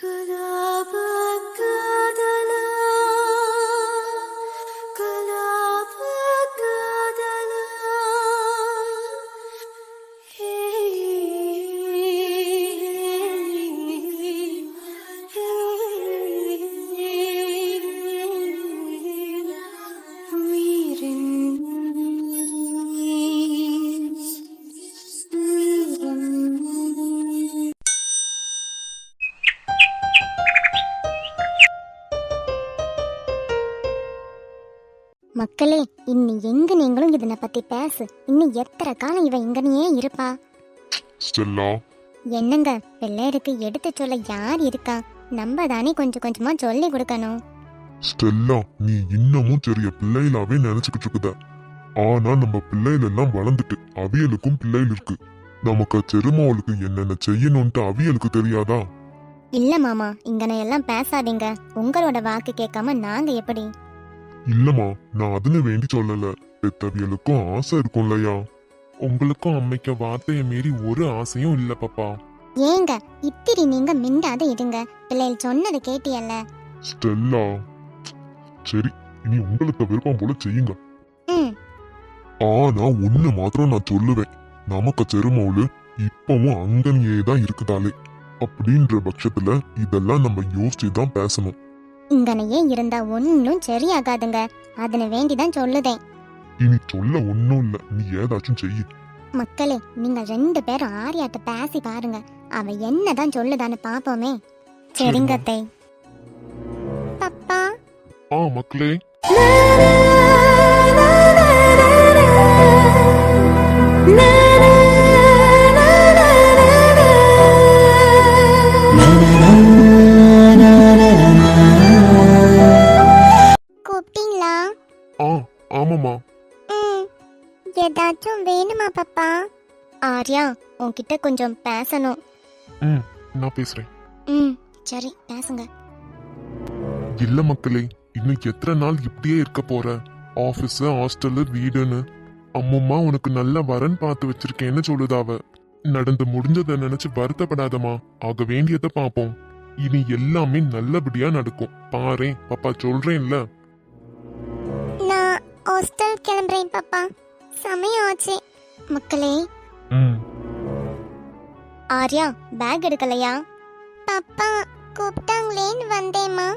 Good. பேசு இன்னும் எத்தனை காலம் இவ இங்கனையே இருப்பா? ஸ்டெல்லா. என்னங்க பிள்ளையருக்கு எடுத்து சொல்ல யார் இருக்கா? நம்ம தானே கொஞ்சம் கொஞ்சமா சொல்லி கொடுக்கணும். ஸ்டெல்லா நீ இன்னமும் பெரிய பிள்ளைகளாவே நினைச்சுக்கிட்டு இருக்குத. ஆனா நம்ம பிள்ளைகள் எல்லாம் வளர்ந்துட்டு அவியலுக்கும் பிள்ளைகள் இருக்கு. நமக்கு செருமாவளுக்கு என்னென்ன செய்யணும்ட்டு அவியலுக்கு தெரியாதா? இல்ல மாமா இங்கன எல்லாம் பேசாதீங்க. உங்களோட வாக்கு கேட்காம நாங்க எப்படி? இல்லம்மா நான் அதுன்னு வேண்டி சொல்லல. பெத்தவியலுக்கும் ஆசை இருக்கும் இல்லையா உங்களுக்கும் அம்மைக்கு வார்த்தையை மீறி ஒரு ஆசையும் இல்ல பாப்பா. ஏங்க இத்திரி நீங்க மிண்டாத இருங்க பிள்ளைகள் சொன்னதை கேட்டியல்ல. ஸ்டெல்லா. சரி இனி உங்களுக்கு விருப்பம் போல செய்யுங்க. ம். ஆனா ஒண்ணு மாத்திரம் நான் சொல்லுவேன். நமக்கு செருமவுளு இப்பவும் அங்கனியே தான் இருக்குதாலே. அப்படின்ற பட்சத்துல இதெல்லாம் நம்ம யோசிச்சு தான் பேசணும். இங்கனையே இருந்தா ஒன்னும் சரியாகாதுங்க. அதனை வேண்டிதான் சொல்லுதேன். இனி சொல்ல ஒன்னும் இல்ல. நீ ஏதாச்சும் செய்யு. மக்களே நீங்க ரெண்டு பேரும் ஆரியாட்ட பேசி பாருங்க. அவ என்னதான் சொல்லுதான்னு பாப்போமே. சரிங்க அத்தை பப்பா. ஆ மக்களே. கூப்பிட்டீங்களா? ஆ ஆமாமா ம் ஏதாச்சும் வேணுமா பப்பா? ஆர்யா உன்கிட்ட கொஞ்சம் பேசணும். ம் நான் பேசுறேன். ம் சரி பேசுங்க. இல்ல மக்களே இன்னும் எத்தனை நாள் இப்படியே இருக்க போற? ஆபீஸ் ஹாஸ்டலு வீடுன்னு. அம்மம்மா உனக்கு நல்ல வரன் பார்த்து வச்சிருக்கேன்னு சொல்லுதா அவ நடந்து முடிஞ்சதை நினைச்சு வருத்தப்படாதம்மா. ஆக வேண்டியதை பாப்போம் இனி எல்லாமே நல்லபடியா நடக்கும். பாரேன் பாப்பா சொல்றேன்ல. நான் ஹாஸ்டல் கிளம்புறேன் பப்பா. சமயம் ஆச்சு. மக்களே. ஆர்யா பேக் எடுக்கலையா? பப்பா கூப்பிட்டாங்களேன்னு வந்தேம்மா.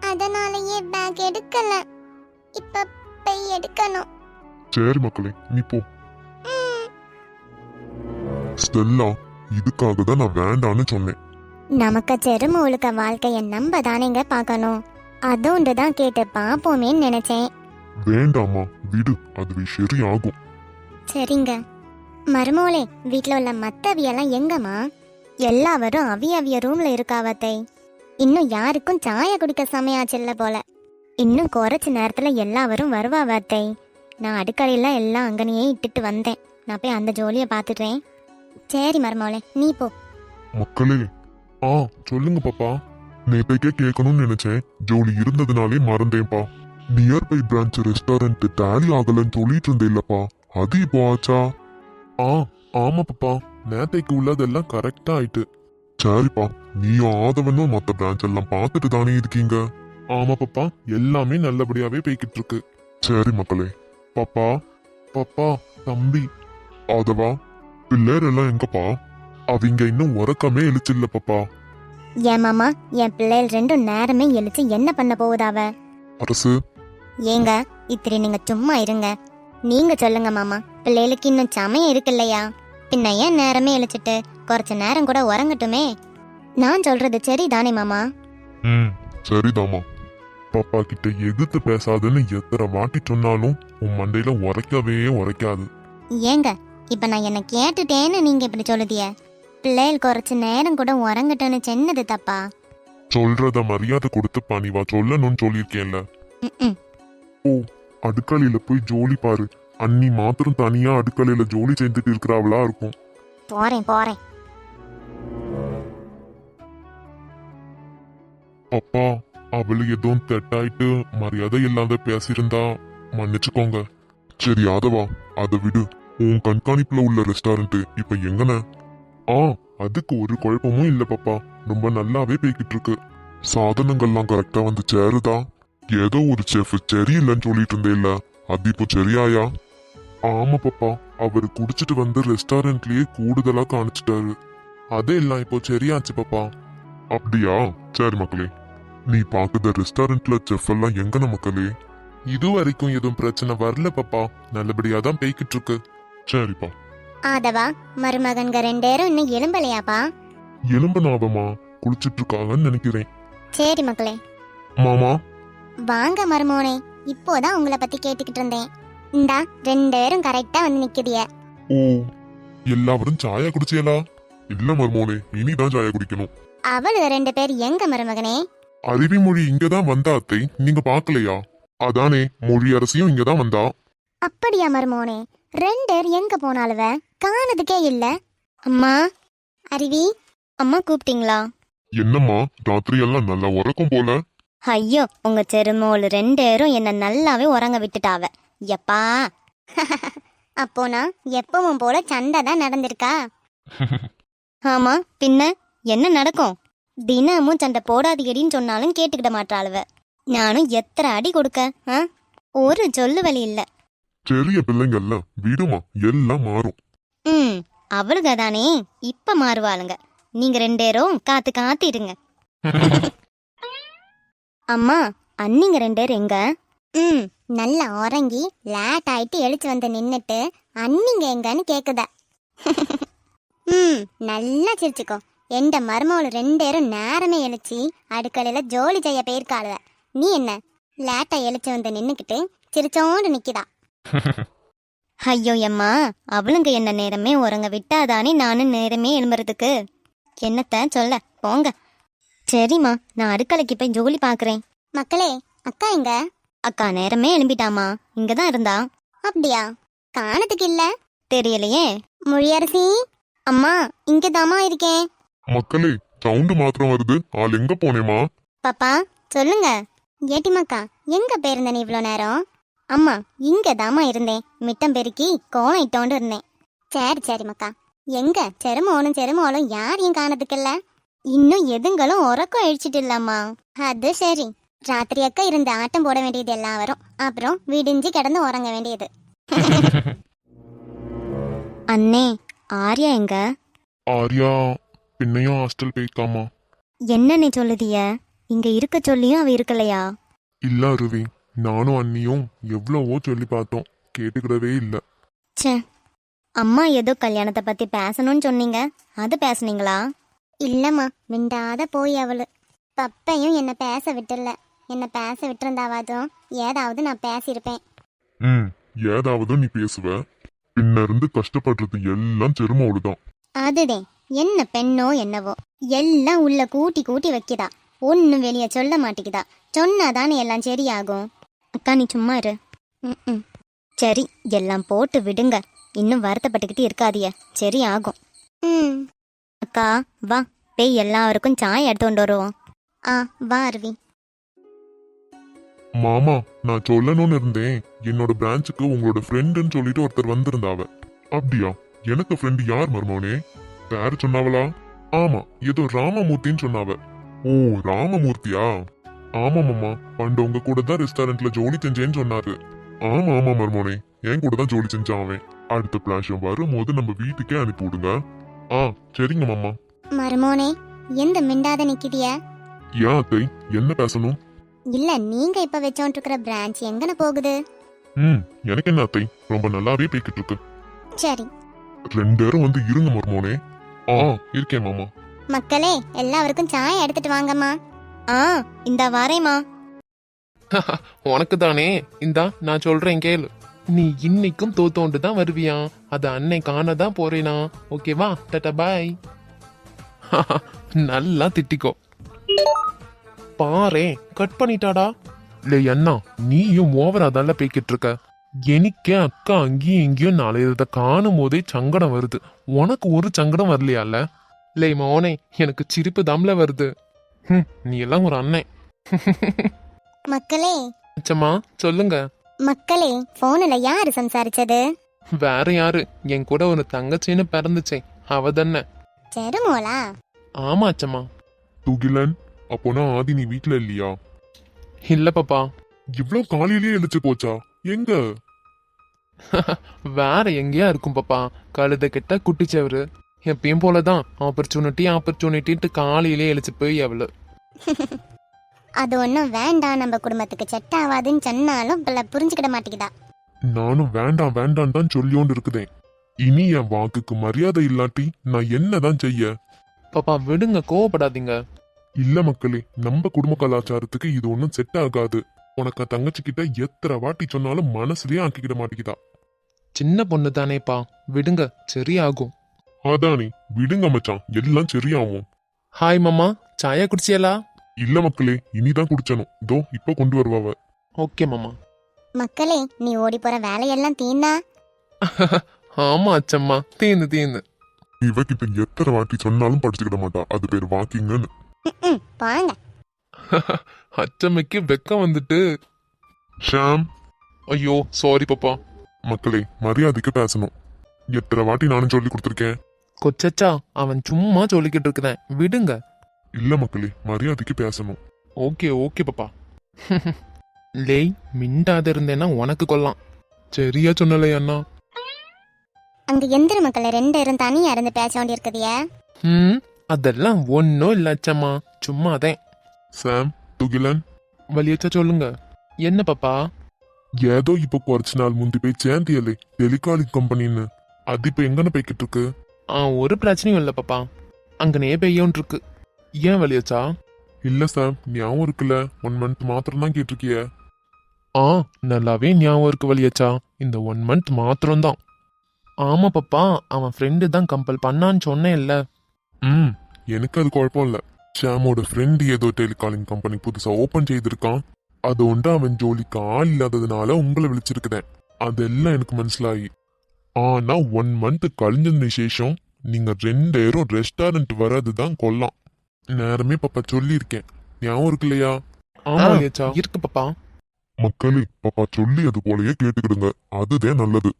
அதனாலயே பேக் எடுக்கல. இப்ப போய் எடுக்கணும். சரி மக்களே நீ போ. ஸ்டெல்லா இதுக்காக தான் நான் வேண்டான்னு சொன்னேன். நமக்கு செருமூலுக்க வாழ்க்கைய நம்ம தானேங்க பார்க்கணும். அதோண்டு தான் கேட்டு பாப்போமேன்னு நினைச்சேன். வேண்டாமா விடு அது சரியாகும். சரிங்க. மருமோளே வீட்ல உள்ள மத்தவியெல்லாம் எங்கம்மா? எல்லாவரும் அவிய அவிய ரூம்ல இருக்காவத்தை. இன்னும் யாருக்கும் சாய குடிக்க சமையாச்சில்ல போல. இன்னும் குறைச்ச நேரத்துல எல்லாவரும் வருவாவத்தை. நான் அடுக்கலையில எல்லாம் அங்கனையே இட்டுட்டு வந்தேன். நான் போய் அந்த ஜோலியை பார்த்துட்டேன் சரி மருமோளே நீ போ. மக்களே ஆ சொல்லுங்க பாப்பா. நேத்தைக்கே கேட்கணும்னு நினைச்சேன். ஜோலி இருந்ததுனாலே மறந்தேன்ப்பா. நியர்பை பிரான்ச் ரெஸ்டாரண்ட் டேலி ஆகலன்னு சொல்லிட்டு இருந்தேன்லப்பா. அது இப்போ ஆச்சா? ஆ ஆமா பாப்பா. நேத்தைக்கு உள்ளதெல்லாம் கரெக்டா ஆயிட்டு. சரிப்பா நீயும் ஆதவனும் மத்த பிரான்ச் எல்லாம் பார்த்துட்டு தானே இருக்கீங்க? ஆமா பாப்பா எல்லாமே நல்லபடியாவே போய்கிட்டு இருக்கு. சரி மக்களே. பாப்பா பாப்பா தம்பி. ஆதவா பிள்ளையர் எல்லாம் எங்கப்பா? அவங்க இன்னும் உறக்கமே எழுச்சில்ல பாப்பா. ஏன் மாமா என் பிள்ளைகள் ரெண்டும் நேரமே எழுச்சு என்ன பண்ண போகுதாவ அரசு ஏங்க இத்திரி நீங்க சும்மா இருங்க நீங்க சொல்லுங்க மாமா பிள்ளைகளுக்கு இன்னும் சமயம் இருக்கு இல்லையா பின்ன ஏன் நேரமே எழுச்சிட்டு കുറച്ച് நேரம் கூட உறங்கட்டுமே நான் சொல்றது சரிதானே மாமா ம் சரிதாம்மா பாப்பா கிட்ட எதிர்த்து பேசாதுன்னு எத்தனை வாட்டி சொன்னாலும் உன் மண்டையில உரைக்கவே உரைக்காது ஏங்க இப்ப நான் என்ன கேட்டுட்டேன்னு நீங்க இப்படி சொல்லுதிய பிள்ளைகள் കുറച്ച് நேரம் கூட உறங்கட்டும்னு சென்னது தப்பா சொல்றத மரியாதை கொடுத்து பணிவா சொல்லணும்னு சொல்லியிருக்கேன்ல ம்ம். ஓ அடுக்கலையில போய் ஜோலி பாரு. அண்ணி மாத்திரம் தனியா அடுக்கலையில ஜோலி செஞ்சுட்டு இருக்கிறாவளா இருக்கும். போறேன் போறேன். அப்பா அவளு எதுவும் தெட்டாயிட்டு மரியாதை இல்லாத பேசியிருந்தா. மன்னிச்சுக்கோங்க. சரி ஆதவா அதை விடு. உன் கண்காணிப்புல உள்ள ரெஸ்டாரண்ட் இப்ப எங்கன? ஆ அதுக்கு ஒரு குழப்பமும் இல்ல பாப்பா. ரொம்ப நல்லாவே போய்கிட்டு இருக்கு. சாதனங்கள்லாம் கரெக்டா வந்து சேருதா? ஏதோ ஒரு செஃப் சரியில்லைன்னு சொல்லிட்டு இருந்தேல்ல. அது இப்போ சரியாயா? ஆமா பாப்பா அவர் குடிச்சிட்டு வந்து ரெஸ்டாரண்ட்லயே கூடுதலா காணிச்சிட்டாரு அது எல்லாம் இப்போ சரியாச்சு பாப்பா. அப்படியா? சரி மக்களே நீ பாக்குற ரெஸ்டாரண்ட்ல செஃப் எல்லாம் எங்கன மக்களே? இது வரைக்கும் எதுவும் பிரச்சனை வரல பாப்பா. நல்லபடியா தான் போய்கிட்டு இருக்கு. சரிப்பா. ஆதவா மருமகன்க ரெண்டேரும் இன்னும் எலும்பலையாப்பா எலும்பு ஞாபகமா குளிச்சிட்டு இருக்காங்கன்னு நினைக்கிறேன். சரி மக்களே. மாமா வாங்க மருமோனே இப்போதான் உங்களை பத்தி கேட்டுக்கிட்டு இருந்தேன். இந்தா ரெண்டு பேரும் கரெக்டா வந்து நிக்குதிய. ஓ எல்லாரும் சாயா குடிச்சியலா இல்ல மர்மோனே இனிதான் சாயா குடிக்கணும். அவளு ரெண்டு பேர் எங்க மருமகனே? அருவி மொழி இங்கதான் வந்தா அத்தை நீங்க பாக்கலையா அதானே மொழி அரசியும் இங்கதான் வந்தா. அப்படியா மருமோனே ரெண்டு பேர் எங்க போனாலுவ? காணதுக்கே இல்ல. அம்மா அருவி அம்மா கூப்பிட்டீங்களா? என்னம்மா ராத்திரி எல்லாம் நல்லா உறக்கம் போல. ஐயோ உங்க செருமோள் ரெண்டு பேரும் என்ன நல்லாவே உறங்க விட்டுட்டாவ. எப்பா? அப்போனா எப்பவும் போல சண்டை தான் நடந்திருக்கா? ஆமா பின்ன? என்ன நடக்கும்? தினமும் சண்டை போடாதீடின்னு சொன்னாலும் கேட்டுக்கிட மாட்டாளுவ. நானும் எத்தனை அடி கொடுக்க ஆ? ஒரு சொல்லு வழி இல்ல. பெரிய பிள்ளைங்கல்ல விடுமா? எல்லாம் மாறும். ம் அவளுக தானே. இப்ப மாறுவாளுங்க. நீங்க ரெண்டு பேரும் காத்து காத்து இருங்க அம்மா அண்ணிங்க ரெண்டு பேர் எங்க? ம் நல்லா உறங்கி லேட் ஆயிட்டு எழுச்சு வந்து நின்னுட்டு அண்ணிங்க எங்கன்னு கேக்குத? ம் நல்லா சிரிச்சுக்கோ. எந்த மருமகள் ரெண்டு பேரும் நேரமே எழுச்சி அடுக்கலையில ஜோலி செய்ய போயிருக்காளுவ. நீ என்ன? லேட்டா எழுச்சு வந்து நின்னுக்கிட்டு சிரிச்சோண்டு நிக்கிதா? ஐயோ எம்மா அவளுங்க என்ன நேரமே உறங்க விட்டாதானே நானும் நேரமே எழும்புறதுக்கு? என்னத்த சொல்ல போங்க. சரிம்மா நான் அடுக்கலைக்கு போய் ஜோலி பாக்குறேன் மக்களே அக்கா எங்க? அக்கா நேரமே எழும்பிட்டாமா இங்கதான் இருந்தா. அப்படியா? காணத்துக்கு இல்ல? தெரியலையே. மொழியரசி? அம்மா இங்கதாம்மா இருக்கேன். மக்களே சவுண்டு மாத்திரம் வருது. ஆள் எங்க போனேமா பாப்பா சொல்லுங்க. ஏட்டிமாக்கா எங்க போயிருந்த நீ இவ்வளோ நேரம்? அம்மா இங்க தாமா இருந்தேன். மிட்டம் பெருக்கி கோலம் இட்டோண்டு இருந்தேன். சரி சரி மக்கா. எங்க? செருமோனும் செருமோளும் யாரையும் காணதுக்கில்ல இன்னும் எதுங்களும் உறக்கம் அழிச்சிட்டு இல்லம்மா. அது சரி. ராத்திரி அக்கா இருந்து ஆட்டம் போட வேண்டியது எல்லாம் வரும். அப்புறம் விடிஞ்சு கிடந்து உறங்க வேண்டியது. அண்ணே ஆர்யா எங்க? ஆர்யா பின்னையும் ஹாஸ்டல் போய்க்காமா. என்ன நீ சொல்லுதிய? இங்க இருக்க சொல்லியும் அவ இருக்கலையா? இல்ல அருவி நானும் அண்ணியும் எவ்வளவோ சொல்லி பார்த்தோம். கேட்டுக்கிடவே இல்ல. ச்சே அம்மா ஏதோ கல்யாணத்தை பத்தி பேசணும்னு சொன்னீங்க. அது பேசுனீங்களா? இல்லம்மா மிண்டாத போய் அவளு. பப்பையும் என்ன பேச விட்டுல. என்ன பேச விட்டுருந்தாவாதும் ஏதாவது நான் பேசியிருப்பேன். ம் ஏதாவது நீ பேசுவ. பின்ன இருந்து கஷ்டப்படுறது எல்லாம் செருமோடுதான். அதுதே என்ன பெண்ணோ என்னவோ. எல்லாம் உள்ள கூட்டி கூட்டி வைக்குதா. ஒன்னும் வெளியே சொல்ல மாட்டேங்குதா சொன்னாதானே எல்லாம் சரியாகும். அக்கா நீ சும்மா இரு. ம்ம். சரி எல்லாம் போட்டு விடுங்க. இன்னும் வருத்தப்பட்டுக்கிட்டு இருக்காதிய சரி ஆகும் ம். அக்கா வா. பேய் எல்லாருக்கும் சாய் எடுத்து கொண்டு வருவோம். ஆ வா அருவி. மாமா நான் சொல்லணும்னு இருந்தேன். என்னோட பிரான்ச்சுக்கு உங்களோட ஃப்ரெண்டுன்னு சொல்லிட்டு ஒருத்தர் வந்திருந்தாவ. அப்படியா? எனக்கு ஃப்ரெண்டு யார் மர்மோனே? பேர் சொன்னாவளா? ஆமா ஏதோ ராமமூர்த்தின்னு சொன்னாவ. ஓ ராமமூர்த்தியா? ஆமா மாமா. பண்டு உங்க கூட தான் ரெஸ்டாரண்ட்ல ஜோலி செஞ்சேன்னு சொன்னாரு. ஆமா ஆமா மர்மோனே. என் கூட தான் ஜோலி செஞ்சான் அவன். அடுத்த பிளாஷம் வரும்போது நம்ம வீட்டுக்கே அனுப்பி விடுங்க ஆ சரிங்க மாமா. மருமோனே எந்த மிண்டாத நிக்கிதிய? ஏன் அத்தை என்ன பேசணும்? இல்ல நீங்க இப்ப வச்சோன்ட்டு இருக்கிற பிரான்ச் எங்கன போகுது? ம் எனக்கு என்ன அத்தை ரொம்ப நல்லாவே போய்கிட்டு இருக்கு சரி. ரெண்டு பேரும் வந்து இருங்க மர்மோனே. ஆ இருக்கேன் மாமா. மக்களே எல்லாருக்கும் சாய் எடுத்துட்டு வாங்கம்மா. ஆ இந்த வாரேம்மா. உனக்கு தானே இந்தா நான் சொல்றேன் கேளு. நீ இன்னைக்கும் தோத்தோண்டு தான் வருவியா? அது அன்னை காண தான் போறேனா ஓகேவா டாடா பாய் நல்லா திட்டிக்கோ. பாரே கட் பண்ணிட்டாடா. இல்லை அண்ணா நீயும் ஓவரா தான்ல பேக்கிட்டு இருக்க. எனக்கே அக்கா அங்கேயும் இங்கேயும் நாளையத காணும் போதே சங்கடம் வருது. உனக்கு ஒரு சங்கடம் வரலையால? இல்லை மோனே எனக்கு சிரிப்பு தாம்ல வருது. ஹம், நீ எல்லாம் ஒரு அண்ணன் மக்களே. அச்சம்மா சொல்லுங்க. மக்களே போன்ல யாரு சம்சாரிச்சது? வேற யாரு? என் கூட ஒரு தங்கச்சின்னு பிறந்துச்சே அவ தானே. செருமோளா? ஆமா அச்சம்மா. துகிலன் அப்போனா ஆதி நீ வீட்ல இல்லையா? இல்ல பாப்பா. இவ்ளோ காலையிலேயே எழுச்சு போச்சா? எங்க? வேற எங்கேயா இருக்கும் பாப்பா. கழுத கிட்ட குட்டிச்சவரு. எப்பயும் போலதான் ஆப்பர்ச்சுனிட்டி ஆப்பர்ச்சுனிட்டின்ட்டு காலையிலே எழுச்சு போய் அவளு. அது ஒன்றும் வேண்டாம் நம்ம குடும்பத்துக்கு செட் ஆகாதுன்னு சொன்னாலும் பிள்ளை புரிஞ்சுக்கிட மாட்டேங்குதா? நானும் வேண்டாம் வேண்டாம் தான் சொல்லியோண்டு இருக்குதேன் இனி என் வாக்குக்கு மரியாதை இல்லாட்டி நான் என்னதான் செய்ய? பாப்பா விடுங்க கோவப்படாதீங்க. இல்ல மக்களே நம்ம குடும்ப கலாச்சாரத்துக்கு இது ஒன்றும் செட் ஆகாது. உனக்கு தங்கச்சி கிட்ட எத்தனை வாட்டி சொன்னாலும் மனசுலயே ஆக்கிக்கிட மாட்டேங்குதா? சின்ன பொண்ணு தானேப்பா. விடுங்க சரியாகும். அதானே விடுங்க மச்சான் எல்லாம் சரியாகும். ஹாய் மாமா சாயா குடிச்சியலா இல்ல மக்களே இனிதான் குடிச்சணும். இதோ இப்ப கொண்டு வருவாவ. ஓகே மாமா. மக்களே நீ ஓடி போற வேலையெல்லாம் தீந்தா? ஆமா அச்சம்மா. தீந்து தீந்து. இவகிட்ட எத்தனை வாட்டி சொன்னாலும் படிச்சுக்கிட மாட்டா. அது பேர் வாக்கிங்னு வாங்க. அச்சம்மைக்கு வெக்கம் வந்துட்டு. ஷாம். ஐயோ சாரி பாப்பா. மக்களே மரியாதைக்கு பேசணும். எத்தனை வாட்டி நானும் சொல்லி கொடுத்துருக்கேன். கொச்சச்சா அவன் சும்மா சொல்லிக்கிட்டு இருக்கிறேன். விடுங்க. இல்ல மக்களே மரியாதைக்கு பேசணும். ஓகே ஓகே பாப்பா. லேய் மிண்டாத இருந்தேன்னா உனக்கு கொல்லாம். சரியா சொன்னலே அண்ணா. அங்க எந்திர மக்களே ரெண்டு பேரும் தனியா இருந்து பேச வேண்டி இருக்குதியா ம் அதெல்லாம் ஒன்றும் இல்லை அச்சம்மா. சும்மா அதேன் சாம் துகிலன். வலியச்சா சொல்லுங்க. என்ன பாப்பா? ஏதோ இப்போ குறைச்சு நாள் முந்தி போய் சேர்ந்தியலே டெலிகாலிங் கம்பெனின்னு. அது இப்ப எங்கன்னு போய்கிட்டு இருக்கு? ஆ ஒரு பிரச்சனையும் இல்லை பாப்பா. அங்கனே பெய்யோன் இருக்கு ஏன் வலியச்சா இல்ல சாம் ஞாபகம் இருக்குல்ல. ஒன் மந்த் மாத்திரம் தான் கேட்டிருக்கிய. ஆ நல்லாவே ஞாபகம் இருக்கு வலியச்சா இந்த ஒன் மந்த் மாத்திரம்தான். ஆமா பாப்பா அவன் ஃப்ரெண்டு தான் கம்பல் பண்ணான்னு சொன்னேன்ல. ம் எனக்கு அது குழப்பம் இல்ல. ஷாமோட ஃப்ரெண்ட் ஏதோ டெலிகாலிங் கம்பெனி புதுசா ஓபன் செய்திருக்கான். அது ஒன்று அவன் ஜோலிக்கு ஆள் இல்லாததுனால உங்களை விழிச்சிருக்குதேன். அதெல்லாம் எனக்கு மனசிலாயி. ஆனா ஒன் மந்த் கழிஞ்சது விசேஷம். நீங்க ரெண்டு ரெஸ்டாரண்ட் வர்றதுதான் கொல்லாம். நேரமே பாப்பா சொல்லியிருக்கேன். ஞாபகம் இருக்கு இல்லையா ஆமா இருக்கு பாப்பா. மக்களே பாப்பா சொல்லி அது போலயே கேட்டுக்கிடுங்க. அதுதான் நல்லது.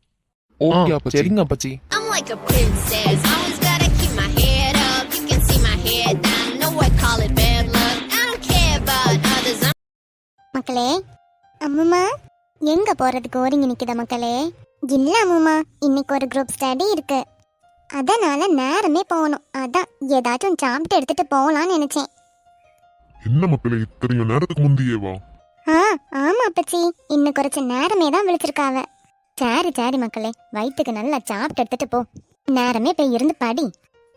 ஓகே அப்பா சரிங்க அப்பாச்சி. I'm like a princess, always gotta keep my head up. You can see my head down, know I call it bad luck. I don't care about others, I'm மக்களே அம்முமா எங்க போறதுக்கு ஓரிங்க நிக்குத மக்களே? இல்ல அம்முமா இன்னைக்கு ஒரு குரூப் ஸ்டடி இருக்கு. அதனால நேரமே போகணும். அதான் ஏதாச்சும் சாப்பிட்டு எடுத்துட்டு போகலாம்னு நினைச்சேன். என்ன மக்களே இத்தனையும் நேரத்துக்கு முந்தையேவா ஆ ஆமா அப்பச்சி. இன்னும் குறைச்ச நேரமே தான் விழிச்சிருக்காவ. சரி சரி மக்களே. வயிற்றுக்கு நல்லா சாப்பிட்டு எடுத்துட்டு போ. நேரமே போய் இருந்து படி.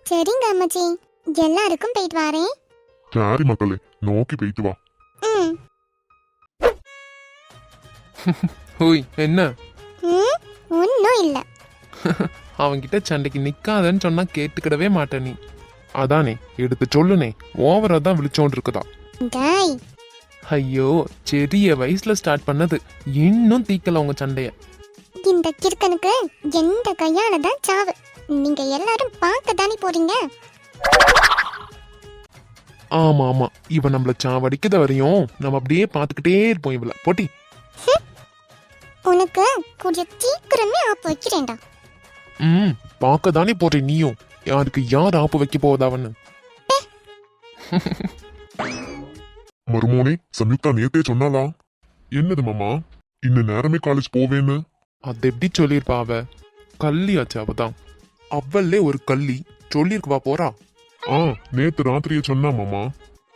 சரிங்க அம்மச்சி. எல்லாருக்கும் போயிட்டு வரேன். சரி மக்களே. நோக்கி போயிட்டு வா. ம். ஹோய் என்ன? ம் ஒன்றும் இல்லை. அவன்கிட்ட சண்டைக்கு நிக்காதன்னு சொன்னா கேட்டுக்கிடவே மாட்ட நீ. அதானே எடுத்து சொல்லுனே ஓவரா தான் விழிச்சோண்டு இருக்குதா டாய். ஐயோ பெரிய வயசுல ஸ்டார்ட் பண்ணது. இன்னும் தீக்கல உங்க சண்டைய. இந்த கிறுக்கனுக்கு எந்த கையால தான் சாவு? நீங்க எல்லாரும் பார்க்க தானே போறீங்க? ஆமா ஆமா. இவன் நம்மள சாவடிக்கத வரையும் நம்ம அப்படியே பார்த்துக்கிட்டே இருப்போம் இவள. போட்டி. உனக்கு கொஞ்சம் சீக்கிரமே ஆப்பு வைக்கிறேன்டா. ம். பார்க்க தானே போறே நீயும். யாருக்கு யார் ஆப்பு வைக்க போவதாவன்னு? மருமோனே சம்யுக்தா நேத்தே சொன்னாளா? என்னது மாமா? இன்னும் நேரமே காலேஜ் போவேன்னு. அது எப்படி சொல்லியிருப்பா அவ? கல்லியாச்சு அவதான். அவளே ஒரு கள்ளி. சொல்லியிருக்குவா போறா? ஆ நேத்து ராத்திரியே சொன்னா மாமா.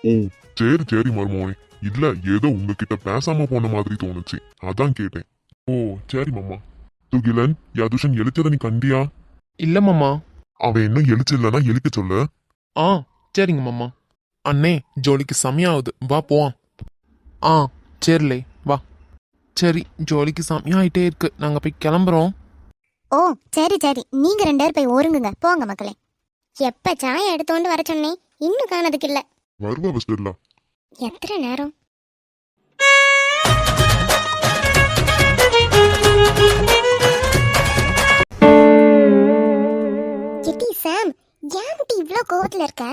ஓ சரி சரி மருமோனே. இல்ல ஏதோ உங்ககிட்ட பேசாம போன மாதிரி தோணுச்சு. அதான் கேட்டேன். ஓ சரி மாமா. துகிலன் யதுஷன் எழுச்சத நீ கண்டியா? இல்ல மாமா. அவன் இன்னும் எழுச்சு இல்லனா எழுக்க சொல்லு. ஆ சரிங்க மாமா. அண்ணே ஜோலிக்கு சமயாகுது வா போவான் ஆ சரிலே வா. சரி ஜோலிக்கு சமயாயிட்டே இருக்கு. நாங்க போய் கிளம்புறோம். ஓ சரி சரி. நீங்க ரெண்டு பேர் போய் ஒருங்குங்க. போங்க மக்களே. எப்ப சாயம் எடுத்தோண்டு வர சொன்னேன். இன்னும் காணதுக்கு இல்ல வருவா வெஸ்டர்லா எத்தனை நேரம்? ஏன் முட்டி இவ்வளோ கோவத்துல இருக்க?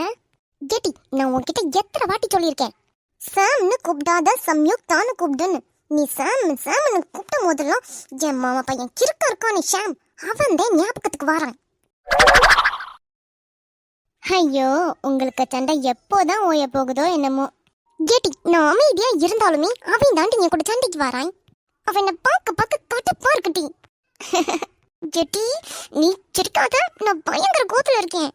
கெட்டி நான் உன்கிட்ட எத்தனை வாட்டி சொல்லியிருக்கேன்? சாம்னு கூப்பிடாத சம்யுக்தான்னு கூப்பிடுன்னு. நீ சாம் சாம்னு கூப்பிட்ட போதெல்லாம் என் மாமா பையன் கிறுக்க இருக்கானே ஷாம். அவன் தான் ஞாபகத்துக்கு வரான். ஐயோ உங்களுக்கு சண்டை எப்போதான் ஓய போகுதோ என்னமோ. கேட்டி நான் அமைதியா இருந்தாலுமே அவன் தாண்டி என் கூட சண்டைக்கு வரான். அவன் பார்க்க பார்க்க கட்டுப்பா இருக்கட்டி ஜெட்டி நீ சிரிக்காத நான் பயங்கர கோத்துல இருக்கேன்.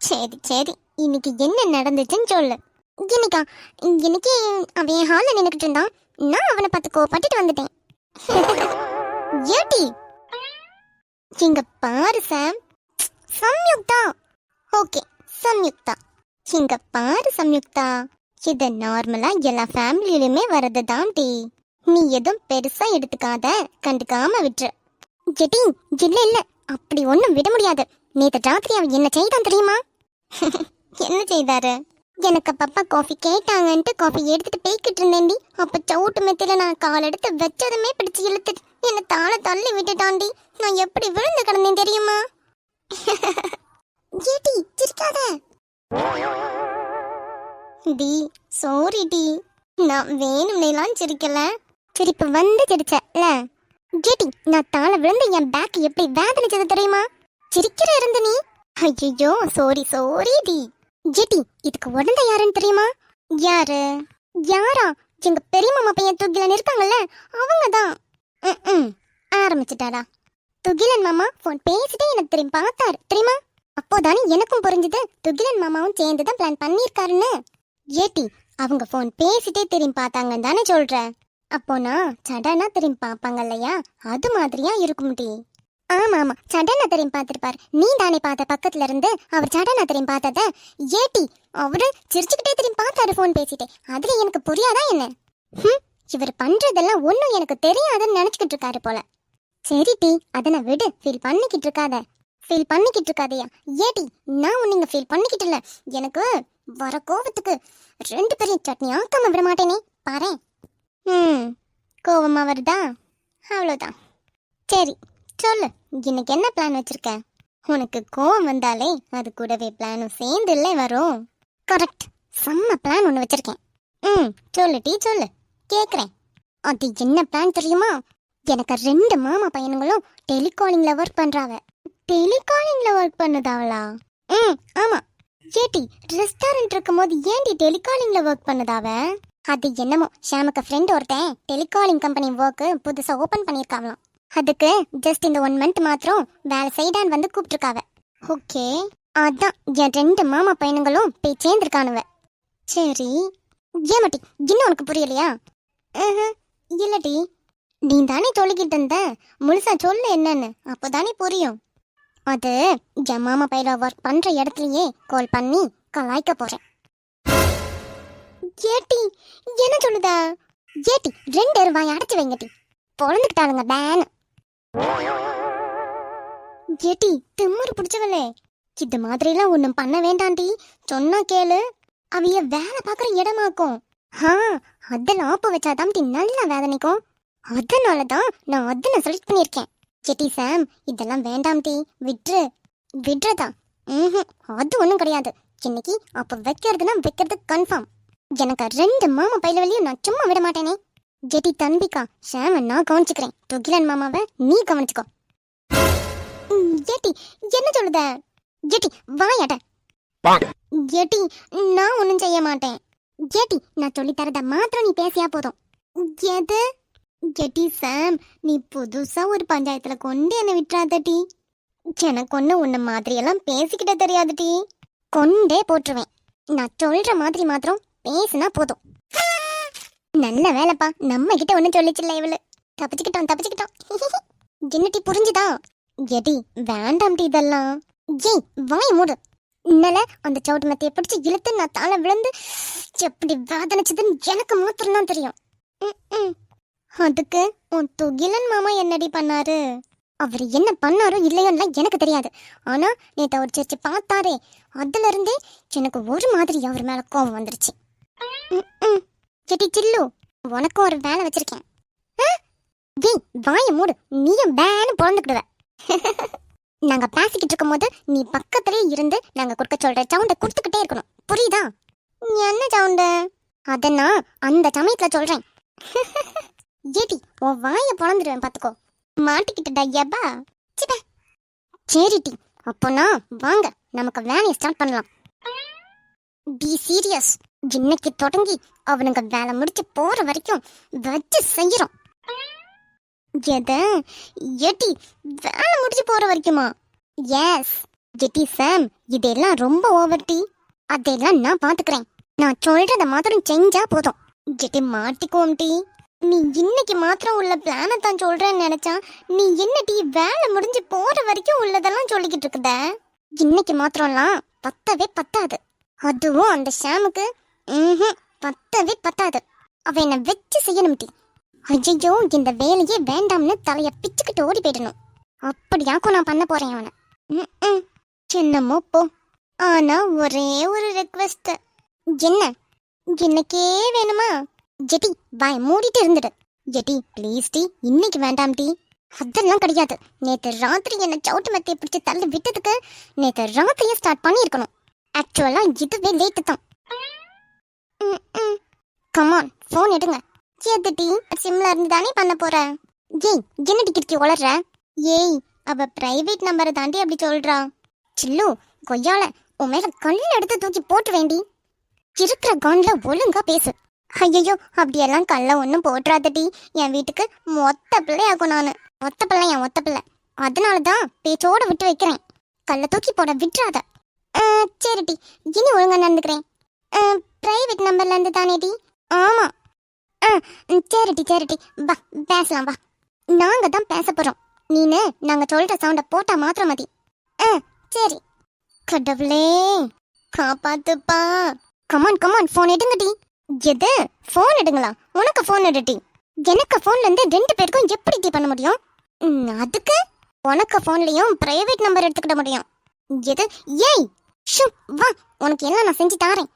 சரி சரி. இன்னைக்கு என்ன நடந்துச்சுன்னு சொல்லு. இன்னைக்கா இன்னைக்கு அவன் ஹாலில் நின்றுக்கிட்டு இருந்தான். நான் அவனை பார்த்து கோப்பாட்டிட்டு வந்துட்டேன். ஏட்டி! இங்க பாரு சாம். சம்யுக்தா. ஓகே சம்யுக்தா. இங்க பாரு சம்யுக்தா. இது நார்மலா எல்லா ஃபேமிலியிலுமே வரது தான் டி. நீ எதுவும் பெருசா எடுத்துக்காத. கண்டுக்காம விட்டுரு. ஜெட்டி இல்ல இல்ல. அப்படி ஒன்றும் விட முடியாது. நேத்து ராத்திரி அவன் என்ன செய்தான் தெரியுமா? என்ன செய்தாரு? எனக்கு பப்பா காஃபி கேட்டாங்கன்ட்டு காஃபி எடுத்துட்டு போய்கிட்டு இருந்தேன்டி. அப்ப சவுட்டு மெத்தில நான் கால் எடுத்து வச்சதுமே பிடிச்சு இழுத்துட்டு என்ன தாள தள்ளி விட்டுட்டாண்டி நான் எப்படி விழுந்து கிடந்தேன் தெரியுமா? ஏடி சிரிக்காத. டி சாரி டி. நான் வேணும்னேலாம் சிரிக்கல. சிரிப்பு வந்து சிரிச்சல கேட்டி நான் தாழ விழுந்து என் பேக் எப்படி வேதனைச்சது தெரியுமா? சிரிக்கிற இருந்த நீ? ஐயோ சாரி சாரி டி. ஜெட்டி இதுக்கு உடந்த யாருன்னு தெரியுமா? யாரு? யாரா? எங்க பெரிய மாமா பையன் துகிலன் இருக்காங்கல்ல அவங்க தான் ஆரம்பிச்சிட்டாரா துகிலன் மாமா ஃபோன் பேசிட்டே எனக்கு திரும்பி பார்த்தாரு தெரியுமா? அப்போதானே எனக்கும் புரிஞ்சுது துகிலன் மாமாவும் சேர்ந்து தான் பிளான் பண்ணியிருக்காருன்னு. ஏட்டி அவங்க ஃபோன் பேசிட்டே திரும்பி பார்த்தாங்கன்னு தானே சொல்கிறேன் அப்போனா சடனா திரும்பி பார்ப்பாங்க இல்லையா? அது மாதிரியா இருக்கும் டி ஆமா ஆமா சடநாதரையும் பார்த்திருப்பார். நீ தானே பார்த்த பக்கத்துல இருந்து அவர் சடநாதரையும் பார்த்தத? ஏட்டி அவரு சிரிச்சுக்கிட்டே திரும்பி பார்த்தாரு ஃபோன் பேசிட்டே. அதுல எனக்கு புரியாதா என்ன? ஹம், இவர் பண்றதெல்லாம் ஒன்றும் எனக்கு தெரியாதுன்னு நினைச்சுக்கிட்டு இருக்காரு போல. சரி டி அதனை விடு. ஃபீல் பண்ணிக்கிட்டு இருக்காத. ஃபீல் பண்ணிக்கிட்டு இருக்காதயா? ஏடி நான் உன்னை இங்க ஃபீல் பண்ணிக்கிட்டு இல்ல. எனக்கு வர கோவத்துக்கு ரெண்டு பேரையும் சட்னி ஆக்காம விட மாட்டேனே. பாரு ம் கோவமா வருதா? அவ்வளோதான் சரி சொல்லு. இன்னைக்கு என்ன பிளான் வச்சிருக்க? உனக்கு கோவம் வந்தாலே அது கூடவே பிளானும் சேர்ந்து இல்லை வரும். கரெக்ட் செம்ம பிளான் ஒன்று வச்சிருக்கேன். ம் சொல்லு டீ சொல்லு. கேட்குறேன் அது என்ன பிளான் தெரியுமா? எனக்கு ரெண்டு மாமா பையனுங்களும் டெலிகாலிங்கில் ஒர்க் பண்ணுறாங்க டெலிகாலிங்கில் ஒர்க் பண்ணுதாவளா? ம் ஆமாம் ஏட்டி ரெஸ்டாரண்ட் இருக்கும்போது ஏன்டி டெலிகாலிங்கில் ஒர்க் பண்ணுதாவ? அது என்னமோ ஷாமுக்கு ஃப்ரெண்ட் ஒருத்தன் டெலிகாலிங் கம்பெனி ஒர்க்கு புதுசாக ஓப்பன் பண்ணியிருக்காங்களாம். அதுக்கு ஜஸ்ட் இந்த ஒன் மந்த் மாத்திரம் வேலை செய்டான்னு வந்து கூப்பிட்டுருக்காவ. ஓகே. அதான் என் ரெண்டு மாமா பையனுங்களும் போய் சேர்ந்துருக்கானுவ. சரி. ஏமாட்டி இன்னும் உனக்கு புரியலையா? இல்லடி. நீ தானே சொல்லிக்கிட்டு இருந்த? முழுசா சொல்லு என்னன்னு அப்போதானே புரியும். அது என் மாமா பையில ஒர்க் பண்ற இடத்துலயே கால் பண்ணி கலாய்க்க போறேன். ஏட்டி என்ன சொல்லுதா? ஏட்டி ரெண்டு ரூபாய் அடைச்சு வைங்கட்டி பொழந்துக்கிட்டாளுங்க பேன் ஏட்டி திம்மரு பிடிச்சவளே. இது மாதிரிலாம் ஒன்றும் பண்ண வேண்டாண்டி. சொன்னா கேளு. அவைய வேலை பார்க்குற இடமாக்கும் ஆ அதெல்லாம் ஆப்ப வச்சாதான் நல்லா வேதனைக்கும் அதனால தான் நான் அதனை செலக்ட் பண்ணியிருக்கேன். செட்டி சாம் இதெல்லாம் வேண்டாம் டி. விட்ரு விட்றதா? ம் அது ஒன்றும் கிடையாது. இன்னைக்கு அப்போ வைக்கிறதுனா வைக்கிறது கன்ஃபார்ம் எனக்கு ரெண்டு மாமா பயிலவழியும் நான் சும்மா விட மாட்டேனே. ஜெட்டி தன்பிகா ஷாம நான் கவனிச்சுக்கிறேன். துகிலன் மாமாவை நீ கவனிச்சுக்கோ. ஜெட்டி என்ன சொல்லுத? ஜெட்டி வாயாட பாங். ஜெட்டி நான் ஒன்றும் செய்ய மாட்டேன். ஜெட்டி நான் சொல்லி தரத மாத்திரம் நீ பேசியா போதும். எது? ஜெட்டி சாம் நீ புதுசா ஒரு பஞ்சாயத்துல கொண்டு என்ன விட்டுறாத டி. எனக்கு ஒண்ணு உன்ன மாதிரியெல்லாம் பேசிக்கிட்ட தெரியாது டி. கொண்டே போட்டுருவேன். நான் சொல்ற மாதிரி மாத்திரம் பேசுனா போதும். நல்ல வேலைப்பா. நம்ம கிட்ட ஒண்ணு சொல்லிச்சில்ல இவளு. தப்பிச்சுக்கிட்டோம் தப்பிச்சுக்கிட்டோம். என்ன புரிஞ்சுதா? எடி வேண்டாம் டி இதெல்லாம். ஏய் வாய் மூடு. இன்னல அந்த சவுட்டு மெத்தையை பிடிச்சி இழுத்து நான் தாழ விழுந்து எப்படி வேதனைச்சதுன்னு எனக்கு மாத்திரம் தான் தெரியும் அதுக்கு உன் துகிலன் மாமா என்னடி பண்ணாரு? அவர் என்ன பண்ணாரோ இல்லையோன்னு எனக்கு தெரியாது. ஆனா நேத்து அவர் சிரிச்சு பார்த்தாரே அதுல இருந்தே எனக்கு ஒரு மாதிரி அவர் மேல கோபம் வந்துருச்சு. ம், ம். கெட்டி சில்லு உனக்கும் ஒரு வேலை வச்சிருக்கேன். ஆ? ஏய் வாய மூடு. நீயும் பேனு பிறந்துக்கிடுவ நாங்க பேசிக்கிட்டு இருக்கும்போது நீ பக்கத்துலயே இருந்து நாங்க கொடுக்க சொல்ற சவுண்ட கொடுத்துக்கிட்டே இருக்கணும். புரியுதா? நீ என்ன சவுண்டு? அதை நான் அந்த சமயத்துல சொல்றேன். ஏடி உன் வாய பிறந்துடுவேன் பாத்துக்கோ. மாட்டிக்கிட்டடா எபா. சிப்ப சரிடி அப்போனா வாங்க நமக்கு வேலையை ஸ்டார்ட் பண்ணலாம். பி சீரியஸ் இன்னைக்கு தொடங்கி அவனுங்க வேலை முடிச்சு போற வரைக்கும் வச்சு செய்யறோம். எது? எட்டி வேலை முடிச்சு போற வரைக்குமா? எஸ் ஜெட்டி சாம் இதெல்லாம் ரொம்ப ஓவர் டி. அதெல்லாம் நான் பாத்துக்கிறேன். நான் சொல்றத மாத்திரம் செஞ்சா போதும். ஜெட்டி மாட்டிக்குவோம் டி. நீ இன்னைக்கு மாத்திரம் உள்ள பிளானை தான் சொல்றேன்னு நினைச்சா நீ என்ன டி வேலை முடிஞ்சு போற வரைக்கும் உள்ளதெல்லாம் சொல்லிக்கிட்டு இருக்குத? இன்னைக்கு மாத்திரம்லாம் பத்தவே பத்தாது. அதுவும் அந்த ஷாமுக்கு ம்ஹும், பத்தவே பத்தாது. அவ என்ன வச்சு செய்யணும் டி. ஐயோ இந்த வேலையே வேண்டாம்னு தலைய பிச்சுக்கிட்டு ஓடி போயிடணும். அப்படியாக்கும் நான் பண்ண போறேன் அவனை. ம் என்னமோ போ. ஆனா ஒரே ஒரு ரெக்வஸ்ட் என்ன? என்னக்கே வேணுமா? ஜெட்டி பாய் மூடிட்டு இருந்துடு. ஜெட்டி ப்ளீஸ் டி இன்னைக்கு வேண்டாம் டி. அதெல்லாம் கிடையாது. நேற்று ராத்திரி என்ன சவுட்டு மெத்தையை பிடிச்சி தள்ளி விட்டதுக்கு நேற்று ராத்திரியே ஸ்டார்ட் பண்ணியிருக்கணும். ஆக்சுவலாக இதுவே லேட்டு தான். கமான் ஃபோன் எடுங்க. எது டி சிம்ல இருந்து தானே பண்ண போறேன் ஏய் என்ன டிக்கெட் உளர்ற? ஏய் அவ பிரைவேட் நம்பரை தாண்டி அப்படி சொல்றா. சில்லு கொய்யால உன் மேல கல்ல எடுத்து தூக்கி போட்டு வேண்டி. இருக்கிற கன்ல ஒழுங்கா பேசு. ஐயோ அப்படியெல்லாம் கல்ல ஒன்றும் போட்டுறாதடி என் வீட்டுக்கு மொத்த பிள்ளையாகும் நான். மொத்த பிள்ளை என் மொத்த பிள்ளை. அதனால தான் பேச்சோட விட்டு வைக்கிறேன். கல்ல தூக்கி போட விட்டுறாத. ஆ, சரிடி இனி ஒழுங்கா நடந்துக்கிறேன். பிரைவேட் நம்பர்ல இருந்து தானே டி? ஆமா. ஆ ம், சரிடி வா பேசலாம் வா. நாங்க தான் பேச போறோம். நீனு நாங்க சொல்ற சவுண்ட போட்டா மாத்திரம் மதி. ஆ சரி. கடவுளே காப்பாத்துப்பா. Come on come on phone எடுங்கடி எது? ஃபோன் எடுங்களா? உனக்கு ஃபோன் எடுடி எனக்கு ஃபோன்லேருந்து ரெண்டு பேருக்கும் எப்படி டி பண்ண முடியும்? அதுக்கு உனக்கு ஃபோன்லேயும் பிரைவேட் நம்பர் எடுத்துக்கிட முடியும். எது? ஏய் ஷூ வா. உனக்கு எல்லாம் நான் செஞ்சு தாரேன்.